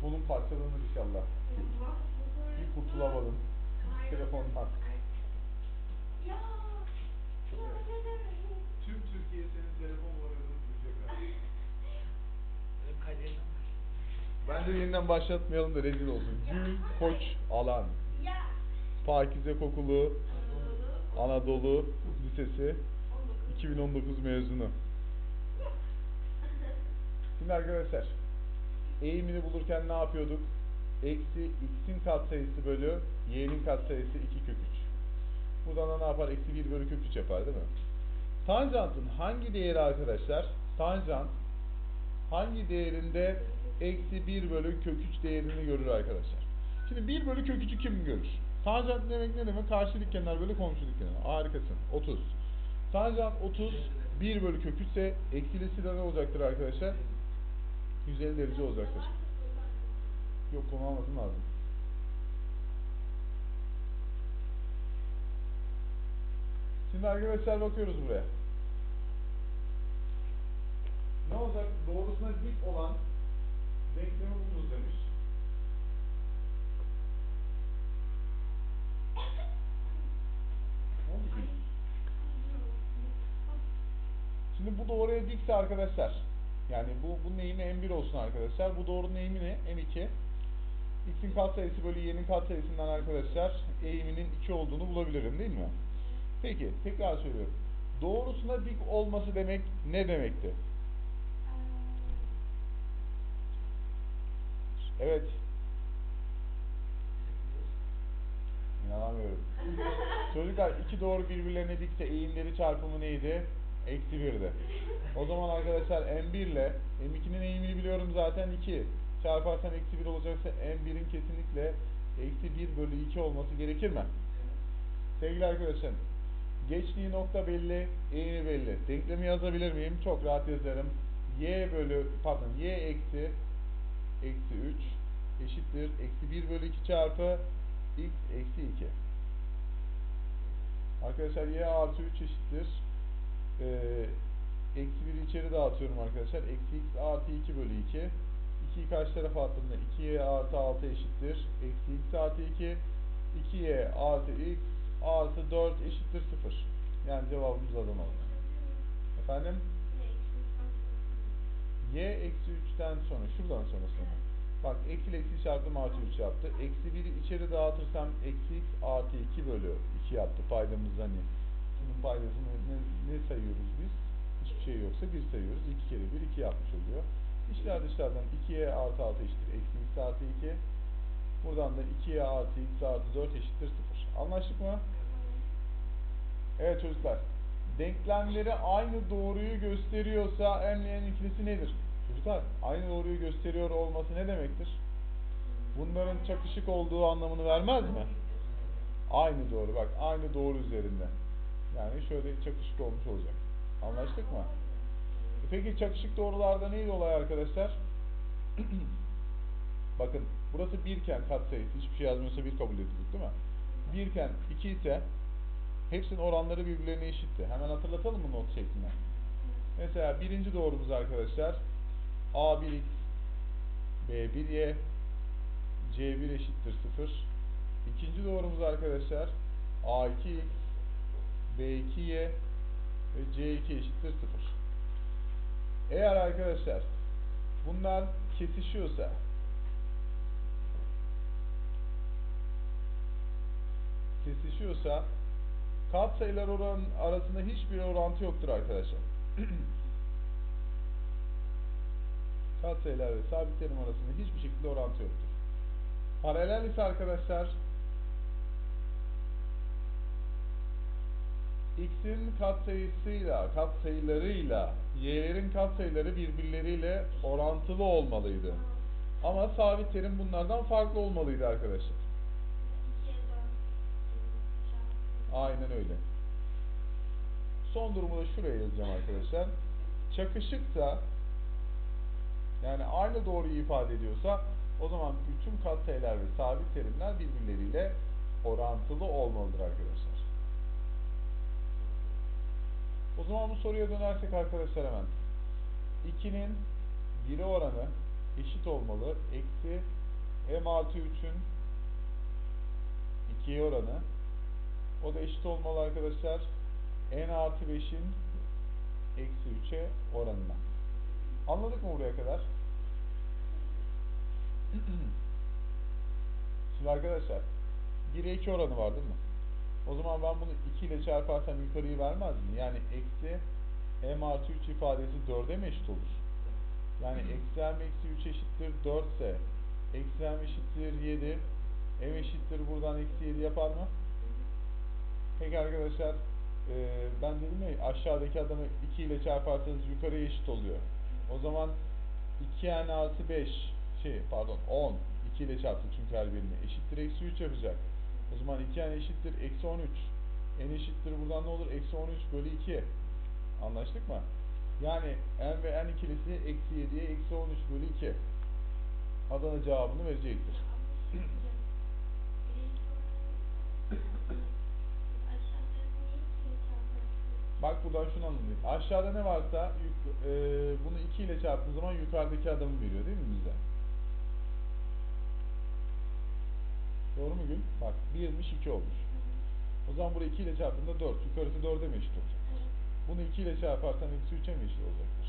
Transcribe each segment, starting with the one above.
Telefonun parçalanır inşallah. Bir kurtulamadım. Ya ne demek? Tüm Türkiye senin telefon numaranı duyacak abi. Benim. Bence yeniden başlatmayalım da rezil olsun. Gül Koç Alan. Pakize Kokulu Anadolu Lisesi 2019 mezunu. Şimdi arkadaşlar eğimini bulurken ne yapıyorduk? Eksi x'in katsayısı bölü y'nin katsayısı 2 kök 3. Buradan da ne yapar? Eksi 1 bölü kök 3 yapar değil mi? Tanjantın hangi değeri arkadaşlar? Tanjant hangi değerinde eksi 1 bölü kök 3 değerini görür arkadaşlar? Şimdi 1 bölü kök 3'ü kim görür? Tanjant demek ne demek? Karşılık kenar bölü komşuluk kenar. Harikasın. 30. Tanjant 30 1 bölü kök 3 ise eksilisi de ne olacaktır arkadaşlar? 150 derece olacaktır. Yok konu almasın lazım. Şimdi arkadaşlar bakıyoruz buraya. Ne olacak? Doğrusuna dik olan denklemi bulunuz demiş. Şimdi bu doğruya dikse arkadaşlar. Yani bu bunun eğimi M1 olsun arkadaşlar. Bu doğrunun eğimi ne? M2. X'in katsayısı bölü Y'nin katsayısından arkadaşlar eğiminin 2 olduğunu bulabilirim değil mi? Peki tekrar söylüyorum. Doğrusuna dik olması demek ne demekti? Evet. İnanamıyorum. Çocuklar iki doğru birbirlerine dikse eğimleri çarpımı neydi? Eksi birdi. O zaman arkadaşlar M1 ile M2'nin eğimini biliyorum zaten 2. Çarparsan eksi 1 olacaksa M1'in kesinlikle eksi 1 bölü 2 olması gerekir mi? Sevgili arkadaşlar, geçtiği nokta belli, eğimi belli. Denklemi yazabilir miyim? Çok rahat yazarım. Y bölü, pardon, Y eksi eksi 3 eşittir. Eksi 1 bölü 2 çarpı x eksi 2. Arkadaşlar y artı 3 eşittir. Ee, eksi 1'i içeri dağıtıyorum arkadaşlar. Eksi x artı 2 bölü 2. 2'yi karşı tarafa attığımda 2y artı 6 eşittir. Eksi x artı 2. 2y artı x artı 4 eşittir 0. Yani cevabımız Adana oldu. Efendim? y eksi 3'ten sonra, şuradan sonrasını. Bak eksi eksi çarptım artı 3 yaptı. Eksi 1'i içeri dağıtırsam eksi x artı 2 bölü 2 yaptı paydamız hani. Bunun paydasını ne, ne sayıyoruz biz? Hiçbir şey yoksa 1 sayıyoruz. 2 kere 1 2 yapmış oluyor. İçler dışlardan 2y artı 6 eşittir. Eksi x artı 2. Buradan da 2y artı x artı 4 eşittir 0. Anlaştık mı? Evet çocuklar. Denklemleri aynı doğruyu gösteriyorsa emleyen ikilisi nedir? Çocuklar aynı doğruyu gösteriyor olması ne demektir? Bunların çakışık olduğu anlamını vermez mi? Aynı doğru bak aynı doğru üzerinde. Yani şöyle çakışık olmuş olacak. Anlaştık mı? E Peki çakışık doğrularda neydi olay arkadaşlar? Bakın burası birken katsayısı hiçbir şey yazmıyorsa bir kabul edildik değil mi? Birken 2 ise hepsinin oranları birbirlerine eşitti. Hemen hatırlatalım mı not şeklinde? Mesela birinci doğrumuz arkadaşlar A1x B1y C1 eşittir 0. İkinci doğrumuz arkadaşlar A2x B2y ve C2 eşittir 0. Eğer arkadaşlar bunlar kesişiyorsa kesişiyorsa katsayılar oran arasında hiçbir orantı yoktur arkadaşlar. katsayılar ve sabit terim arasında hiçbir şekilde orantı yoktur. Paralel ise arkadaşlar x'in katsayısıyla, katsayılarıyla y'lerin katsayıları birbirleriyle orantılı olmalıydı. Ama sabit terim bunlardan farklı olmalıydı arkadaşlar. Aynen öyle. Son durumu da şuraya yazacağım arkadaşlar. Çakışıksa yani aynı doğruyu ifade ediyorsa o zaman bütün katsayılar ve sabit terimler birbirleriyle orantılı olmalıdır arkadaşlar. O zaman bu soruya dönersek arkadaşlar hemen. 2'nin 1'e oranı eşit olmalı. Eksi m artı 3'ün 2'ye oranı. O da eşit olmalı arkadaşlar. n artı 5'in eksi 3'e oranına. Anladık mı buraya kadar? Şimdi arkadaşlar 1'e 2 oranı var değil mi? O zaman ben bunu 2 ile çarparsam yukarıyı vermez mi? Yani eksi m artı 3 ifadesi 4'e mi eşit olur? Yani eksi m eksi 3 eşittir 4 ise eksi m eşittir 7 m eşittir buradan eksi 7 yapar mı? Peki arkadaşlar eee, ben dedim ya aşağıdaki adamı 2 ile çarparsanız yukarıya eşit oluyor. O zaman 2n artı 5 şey pardon 10 2 ile çarptı çünkü her birini eşittir eksi 3 yapacak. O zaman 2n eşittir eksi 13. n eşittir buradan ne olur? Eksi 13 bölü 2. Anlaştık mı? Yani n ve n ikilisi eksi 7'ye eksi 13 bölü 2. Adana cevabını verecektir. Bak buradan şunu anlayın. Aşağıda ne varsa yuk- e, bunu 2 ile çarptığın zaman yukarıdaki adamı veriyor değil mi bize? Doğru mu Gül? Bak 1'miş 2 olmuş. O zaman burayı 2 ile çarptığında 4. Yukarısı 4'e mi eşit olacak? Bunu 2 ile çarparsan eksi 3'e mi eşit olacaktır?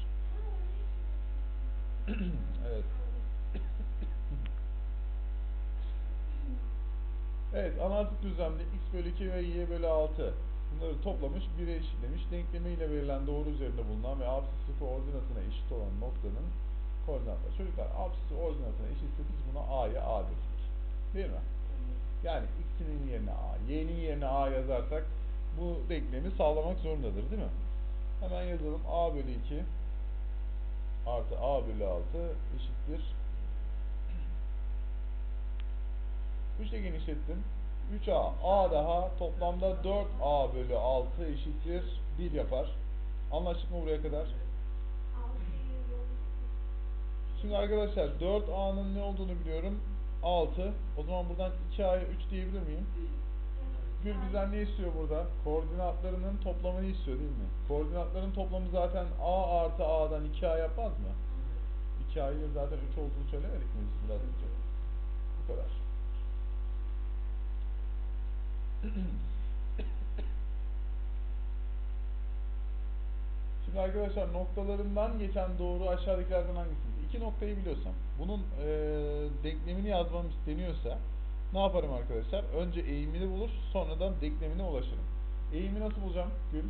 evet. Evet, analitik düzlemde x bölü 2 ve y bölü 6 bunları toplamış, 1'e eşitlemiş. Denklemiyle verilen doğru üzerinde bulunan ve apsisi koordinatına eşit olan noktanın koordinatları. Çocuklar apsisi ordinatına eşitse biz buna a'ya a dedik. Değil mi? Yani x'inin yerine a, y'nin yerine a yazarsak bu denklemi sağlamak zorundadır değil mi? Hemen yazalım. a bölü 2 artı a bölü 6 eşittir 3 ile genişlettim. 3a. a daha toplamda 4a bölü 6 eşittir 1 yapar. Anlaştık mı buraya kadar? Şimdi arkadaşlar 4a'nın ne olduğunu biliyorum. 6. O zaman buradan 2a'ya 3 diyebilir miyim? Gül bizden ne istiyor burada? Koordinatlarının toplamını istiyor değil mi? Koordinatların toplamı zaten a artı a'dan 2a yapmaz mı? 2a'yı zaten 3 olduğunu söylemedik mi biz biraz önce? Bu kadar. Şimdi arkadaşlar noktalarından geçen doğru aşağıdakilerden hangisi? İki noktayı biliyorsam, bunun eee denklemini yazmam isteniyorsa ne yaparım arkadaşlar? Önce eğimini bulur, sonradan denklemine ulaşırım. Eğimi nasıl bulacağım Gül?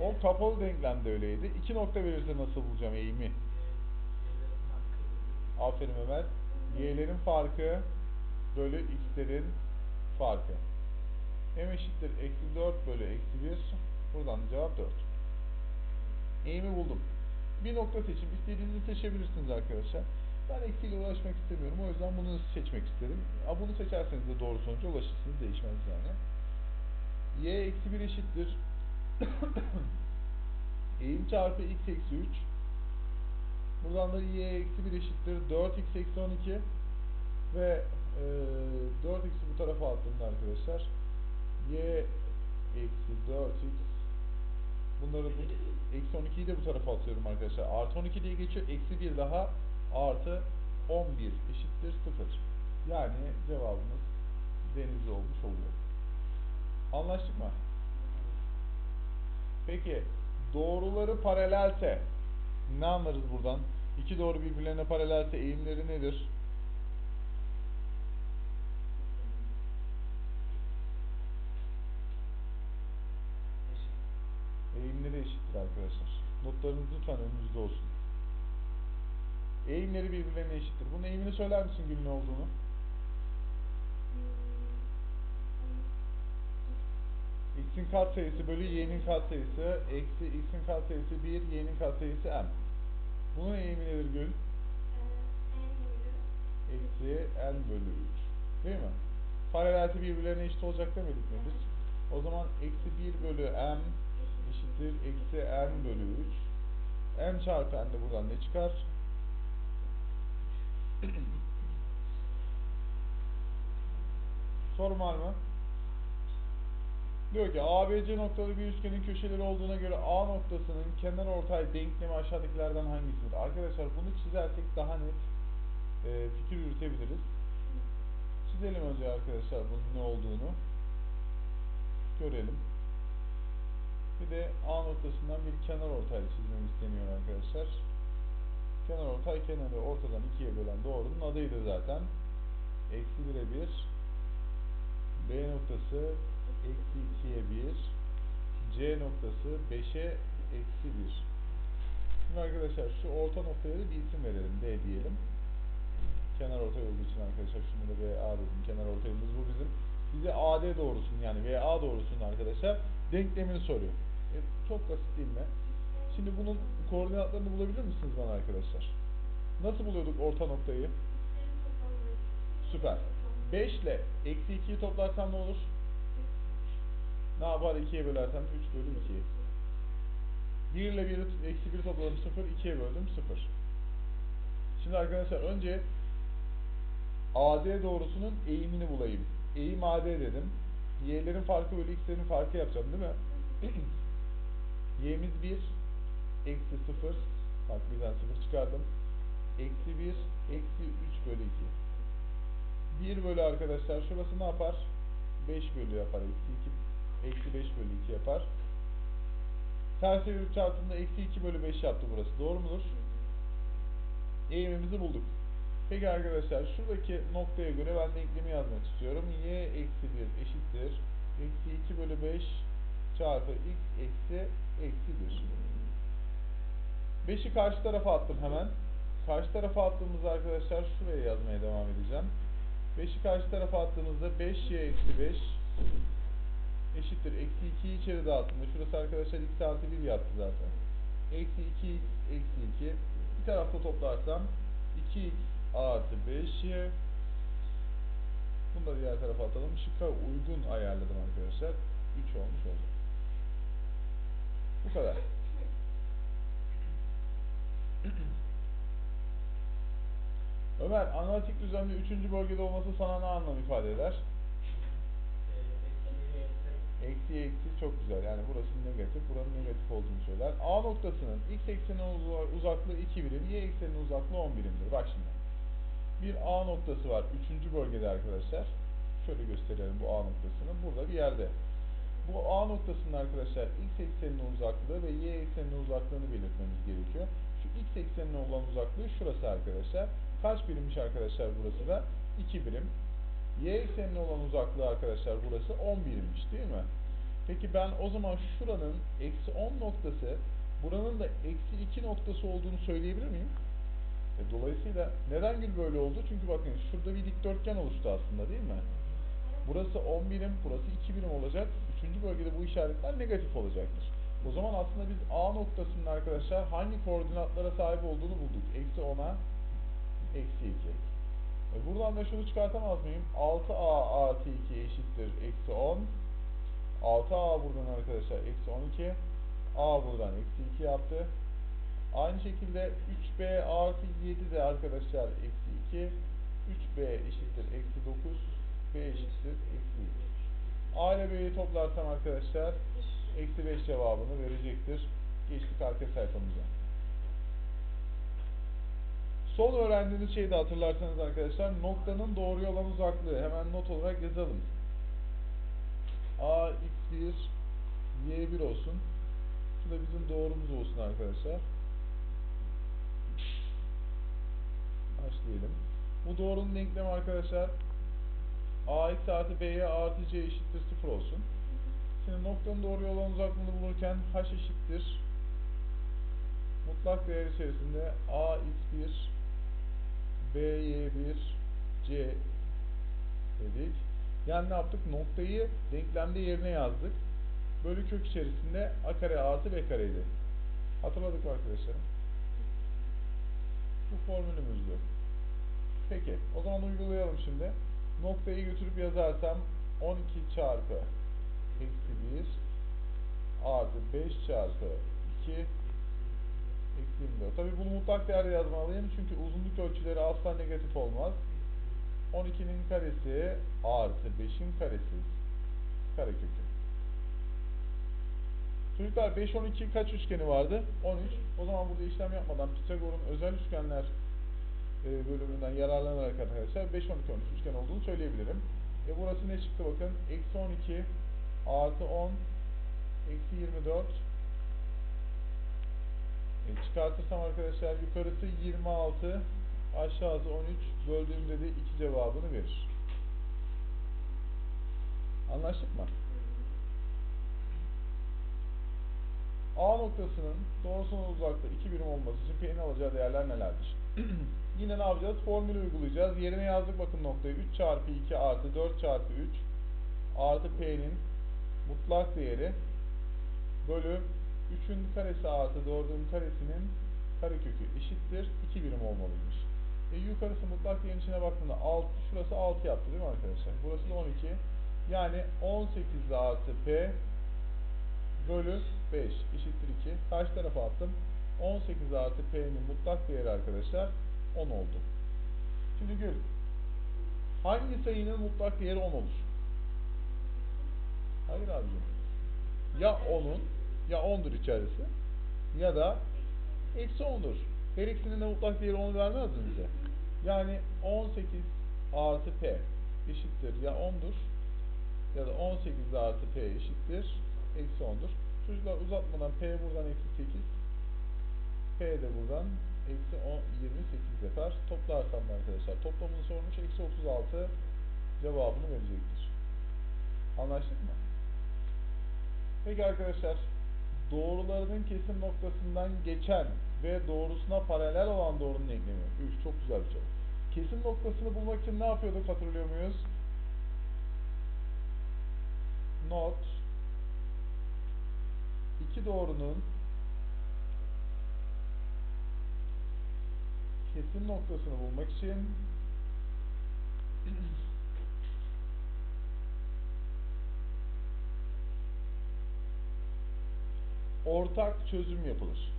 O kapalı denklemde öyleydi. İki nokta verirse nasıl bulacağım eğimi? Aferin Ömer. Y'lerin farkı bölü x'lerin farkı. M eşittir eksi 4 bölü eksi 1. Buradan cevap 4. Eğimi buldum. Bir nokta seçip istediğinizi seçebilirsiniz arkadaşlar. Ben eksiyle uğraşmak istemiyorum. O yüzden bunu seçmek istedim. Ya bunu seçerseniz de doğru sonuca ulaşırsınız. Değişmez yani. Y eksi 1 eşittir. Eğim çarpı x eksi 3. Buradan da y eksi 1 eşittir 4x eksi 12 ve e, 4x'i bu tarafa attığımda arkadaşlar y eksi 4x bunları bu, eksi 12'yi de bu tarafa atıyorum arkadaşlar. Artı 12 diye geçiyor. Eksi 1 daha artı 11 eşittir 0. Yani cevabımız denizli olmuş oluyor. Anlaştık mı? Peki doğruları paralelse ne anlarız buradan? İki doğru birbirlerine paralelse eğimleri nedir? Eğimleri eşittir arkadaşlar. Notlarınız lütfen önünüzde olsun. Eğimleri birbirlerine eşittir. Bunun eğimini söyler misin Gül ne olduğunu? x'in katsayısı bölü y'nin katsayısı eksi x'in katsayısı 1, y'nin katsayısı m. Bunun eğimi nedir Gül? Eksi n bölü 3. Değil mi? Paralelsi birbirlerine eşit olacak demedik mi biz? O zaman eksi 1 bölü m eşittir eksi n bölü 3. m çarpı n de buradan ne çıkar? Sorun var mı? Diyor ki ABC noktalı bir üçgenin köşeleri olduğuna göre A noktasının kenar ortay denklemi aşağıdakilerden hangisidir? Arkadaşlar bunu çizersek daha net e, fikir yürütebiliriz. Çizelim önce arkadaşlar bunun ne olduğunu. Görelim. Bir de A noktasından bir kenar ortay çizmem isteniyor arkadaşlar. Kenar ortay kenarı ortadan ikiye bölen doğrunun adıydı zaten. Eksi 1'e 1. B noktası eksi 2'ye 1. C noktası 5'e eksi 1. Şimdi arkadaşlar şu orta noktaya da bir isim verelim. D diyelim. Kenar ortay olduğu için arkadaşlar şunu da VA dedim. Kenar ortayımız bu bizim. Bize AD doğrusunun yani VA doğrusunun arkadaşlar denklemini soruyor. E, çok basit değil mi? Şimdi bunun koordinatlarını bulabilir misiniz bana arkadaşlar? Nasıl buluyorduk orta noktayı? Süper. 5 ile eksi 2'yi toplarsam ne olur? Ne yapar 2'ye bölersem 3 bölü 2. 1 ile 1 eksi 1 topladım 0, 2'ye böldüm 0. Şimdi arkadaşlar önce AD doğrusunun eğimini bulayım. Eğim AD dedim. Y'lerin farkı bölü x'lerin farkı yapacağım değil mi? Y'miz 1, eksi 0. Bak birden 0 çıkardım. Eksi 1, eksi 3 bölü 2. 1 bölü arkadaşlar şurası ne yapar? 5 bölü yapar. Eksi 2, eksi 5 bölü 2 yapar. Ters çevirip çarptığında eksi 2 bölü 5 yaptı burası. Doğru mudur? Eğimimizi bulduk. Peki arkadaşlar şuradaki noktaya göre ben denklemi yazmak istiyorum. y eksi 1 eşittir. Eksi 2 bölü 5 çarpı x eksi eksi 1. 5'i karşı tarafa attım hemen. Karşı tarafa attığımızda arkadaşlar şuraya yazmaya devam edeceğim. 5'i karşı tarafa attığımızda 5y eksi 5 eşittir. Eksi 2'yi içeri dağıttığımda şurası arkadaşlar x artı 1 yaptı zaten. Eksi 2x eksi 2 bir tarafta toplarsam 2x artı 5y bunu da diğer tarafa atalım. Şıkka uygun ayarladım arkadaşlar. 3 olmuş oldu. Bu kadar. Ömer, analitik düzlemde 3. bölgede olması sana ne anlam ifade eder? Eksi eksi çok güzel. Yani burası negatif, buranın negatif olduğunu söyler. A noktasının x ekseninin uza- uzaklığı 2 birim, y ekseninin uzaklığı 10 birimdir. Bak şimdi. Bir A noktası var 3. bölgede arkadaşlar. Şöyle gösterelim bu A noktasını. Burada bir yerde. Bu A noktasının arkadaşlar x ekseninin uzaklığı ve y ekseninin uzaklığını belirtmemiz gerekiyor. Şu x eksenine olan uzaklığı şurası arkadaşlar. Kaç birimmiş arkadaşlar burası da? 2 birim. Y eksenine olan uzaklığı arkadaşlar burası 10 birimmiş değil mi? Peki ben o zaman şuranın eksi 10 noktası buranın da eksi 2 noktası olduğunu söyleyebilir miyim? E, dolayısıyla neden gül böyle oldu? Çünkü bakın şurada bir dikdörtgen oluştu aslında değil mi? Burası 10 birim, burası 2 birim olacak. Üçüncü bölgede bu işaretler negatif olacaktır. O zaman aslında biz A noktasının arkadaşlar hangi koordinatlara sahip olduğunu bulduk. Eksi 10'a eksi 2. E buradan da şunu çıkartamaz mıyım? 6A artı 2 eşittir eksi 10. 6A buradan arkadaşlar eksi 12. A buradan eksi 2 yaptı. Aynı şekilde 3B artı 7 de arkadaşlar eksi 2. 3B eşittir eksi 9. B eşittir eksi 2. A ile toplarsam arkadaşlar eksi 5 cevabını verecektir. Geçtik arka sayfamıza. Son öğrendiğiniz şeyi de hatırlarsanız arkadaşlar noktanın doğruya olan uzaklığı hemen not olarak yazalım. A x1 y1 olsun. Şu da bizim doğrumuz olsun arkadaşlar. Başlayalım. Bu doğrunun denklemi arkadaşlar ax artı b'ye artı c eşittir 0 olsun. Şimdi noktanın doğruya olan uzaklığını bulurken h eşittir mutlak değer içerisinde ax1 by1 c dedik. Yani ne yaptık? Noktayı denklemde yerine yazdık. Bölü kök içerisinde a kare artı b kareydi. Hatırladık arkadaşlarım? Bu formülümüzdü. Peki, o zaman uygulayalım şimdi. Noktayı götürüp yazarsam 12 çarpı eksi 1 artı 5 çarpı 2 eksi 24. Tabi bunu mutlak değerde yazmalıyım çünkü uzunluk ölçüleri asla negatif olmaz. 12'nin karesi artı 5'in karesi karekökü. Çocuklar 5, 12 kaç üçgeni vardı? 13. O zaman burada işlem yapmadan Pisagor'un özel üçgenler e, bölümünden yararlanarak arkadaşlar 5, 12, 13 üçgen olduğunu söyleyebilirim. E burası ne çıktı bakın? Eksi 12 artı 10 eksi 24 e, çıkartırsam arkadaşlar yukarısı 26 aşağısı 13 böldüğümde de 2 cevabını verir. Anlaştık mı? A noktasının doğrusuna uzakta 2 birim olması için P'nin alacağı değerler nelerdir? Yine ne yapacağız? Formülü uygulayacağız. Yerine yazdık bakın noktayı. 3 çarpı 2 artı 4 çarpı 3 artı P'nin mutlak değeri bölü 3'ün karesi artı 4'ün karesinin karekökü eşittir 2 birim olmalıymış. E yukarısı mutlak değerin içine baktığında 6, şurası 6 yaptı değil mi arkadaşlar? Burası da 12. Yani 18 artı P bölü 5 eşittir 2. Karşı tarafa attım. 18 artı P'nin mutlak değeri arkadaşlar 10 oldu. Şimdi Gül, hangi sayının mutlak değeri 10 olur? Hayır abicim. Ya 10'un, ya 10'dur içerisi ya da eksi 10'dur. Her ikisinin de mutlak değeri 10 vermez mi bize? Yani 18 artı P eşittir ya 10'dur ya da 18 artı P eşittir eksi 10'dur. Çocuklar uzatmadan P buradan eksi 8 P de buradan eksi 10, 28 yapar. Toplarsam da arkadaşlar toplamını sormuş eksi 36 cevabını verecektir. Anlaştık mı? Peki arkadaşlar doğrularının kesim noktasından geçen ve doğrusuna paralel olan doğrunun denklemi. Üf, çok güzel bir soru. Kesim noktasını bulmak için ne yapıyorduk hatırlıyor muyuz? Not iki doğrunun kesim noktasını bulmak için ortak çözüm yapılır.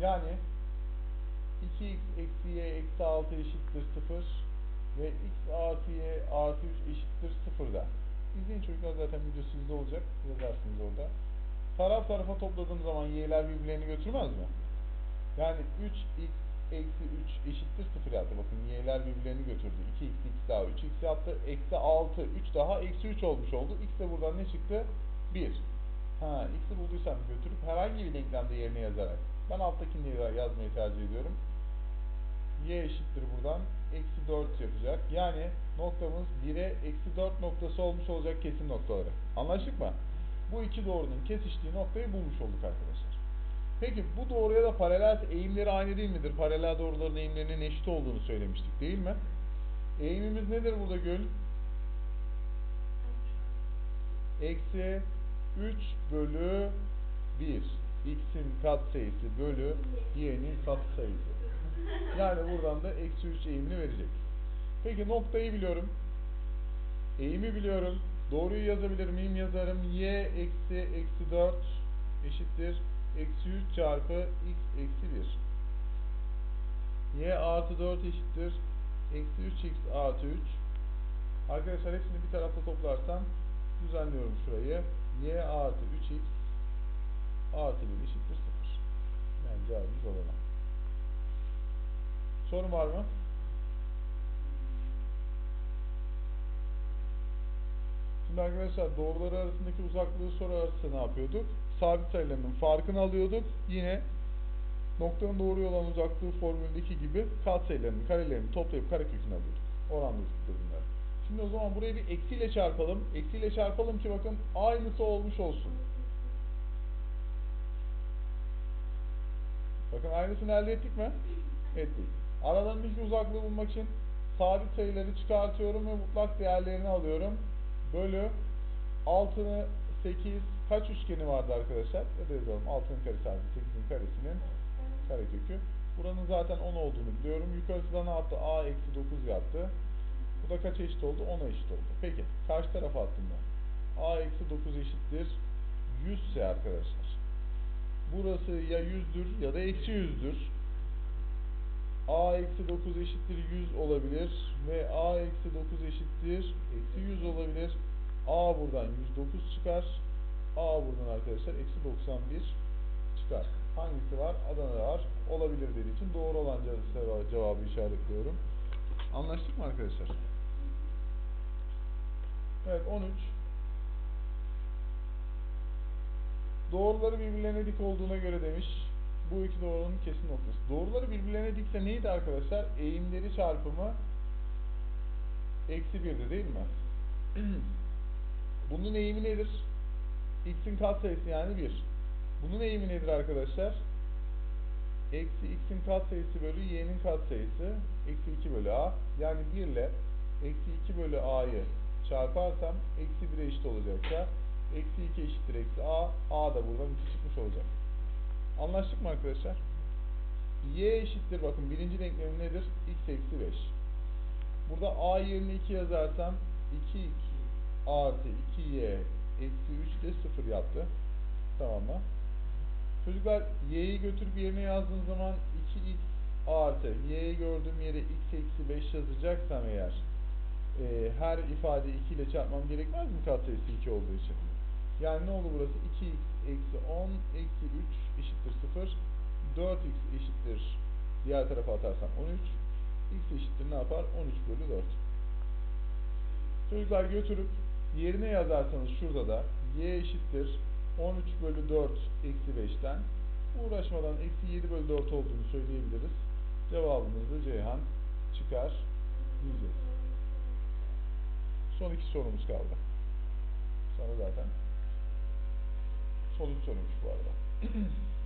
Yani 2x eksi y eksi 6 eşittir 0 ve x artı y artı 3 eşittir 0 da. İzleyin çocuklar zaten video sizde olacak. Yazarsınız orada. Taraf tarafa topladığım zaman y'ler birbirlerini götürmez mi? Yani 3x eksi 3 eşittir 0 yaptı. Bakın y'ler birbirlerini götürdü. 2x x daha 3x yaptı. Eksi 6 3 daha eksi 3 olmuş oldu. x de buradan ne çıktı? 1. Ha, x'i bulduysam götürüp herhangi bir denklemde yerine yazarak. Ben alttakini yazmayı tercih ediyorum. y eşittir buradan. Eksi 4 yapacak. Yani noktamız 1'e eksi 4 noktası olmuş olacak kesim noktaları. Anlaştık mı? Bu iki doğrunun kesiştiği noktayı bulmuş olduk arkadaşlar. Peki bu doğruya da paralel eğimleri aynı değil midir? Paralel doğruların eğimlerinin eşit olduğunu söylemiştik değil mi? Eğimimiz nedir burada Gül? Eksi 3 bölü 1. X'in katsayısı bölü y'nin katsayısı. Yani buradan da eksi 3 eğimini verecek. Peki noktayı biliyorum. Eğimi biliyorum. Doğruyu yazabilir miyim? Yazarım. y eksi eksi 4 eşittir. Eksi 3 çarpı x eksi 1. y artı 4 eşittir. Eksi 3x artı 3. Arkadaşlar hepsini bir tarafta toplarsam düzenliyorum şurayı. y artı 3x artı 1 eşittir 0. Yani cevabımız Adana. Sorun var mı? Şimdi arkadaşlar doğruları arasındaki uzaklığı sorarsa ne yapıyorduk? Sabit sayılarının farkını alıyorduk. Yine noktanın doğruya olan uzaklığı formülündeki gibi katsayılarının karelerini toplayıp karekökünü alıyorduk. Oranlıyorduk bunlar. Şimdi o zaman burayı bir eksiyle çarpalım. Eksiyle çarpalım ki bakın aynısı olmuş olsun. Bakın aynısını elde ettik mi? Ettik. Aralarındaki uzaklığı bulmak için sabit sayıları çıkartıyorum ve mutlak değerlerini alıyorum. Bölü 6'nı 8 kaç üçgeni vardı arkadaşlar? Ya da yazalım 6'nın karesi artı 8'in karesinin karekökü. Buranın zaten 10 olduğunu biliyorum. Yukarısı da ne yaptı? A eksi 9 yaptı. Bu da kaç eşit oldu? 10'a eşit oldu. Peki karşı tarafa attım ben. A eksi 9 eşittir 100 ise arkadaşlar. Burası ya 100'dür ya da eksi 100'dür. a eksi 9 eşittir 100 olabilir ve a eksi 9 eşittir eksi 100 olabilir. A buradan 109 çıkar. a buradan arkadaşlar eksi 91 çıkar. Hangisi var? Adana'da var. Olabilir dediği için doğru olan cevabı, işaretliyorum. Anlaştık mı arkadaşlar? Evet 13. Doğruları birbirlerine dik olduğuna göre demiş. Bu iki doğrunun kesin noktası. Doğruları birbirlerine dikse neydi arkadaşlar? Eğimleri çarpımı eksi birdi değil mi? Bunun eğimi nedir? X'in katsayısı yani 1. Bunun eğimi nedir arkadaşlar? Eksi x'in katsayısı bölü y'nin katsayısı eksi 2 bölü a. Yani 1 ile eksi 2 bölü a'yı çarparsam eksi 1'e eşit olacaksa eksi 2 eşittir eksi a. a da buradan 2 çıkmış olacak. Anlaştık mı arkadaşlar? y eşittir bakın birinci denklemim nedir? x eksi 5. Burada a yerine 2 yazarsam 2x artı 2y eksi 3 de 0 yaptı. Tamam mı? Çocuklar y'yi götürüp yerine yazdığım zaman 2x artı y'yi gördüğüm yere x eksi 5 yazacaksam eğer e, her ifade 2 ile çarpmam gerekmez mi katsayısı 2 olduğu için? Yani ne oldu burası? 2x eksi 10 eksi 3 eşittir 0. 4x eşittir diğer tarafa atarsam 13. x eşittir ne yapar? 13 bölü 4. Çocuklar götürüp yerine yazarsanız şurada da y eşittir 13 bölü 4 eksi 5'ten uğraşmadan eksi 7 bölü 4 olduğunu söyleyebiliriz. Cevabımız da Ceyhan çıkar diyeceğiz. Son iki sorumuz kaldı. Sonra zaten son üç sorumuz bu arada.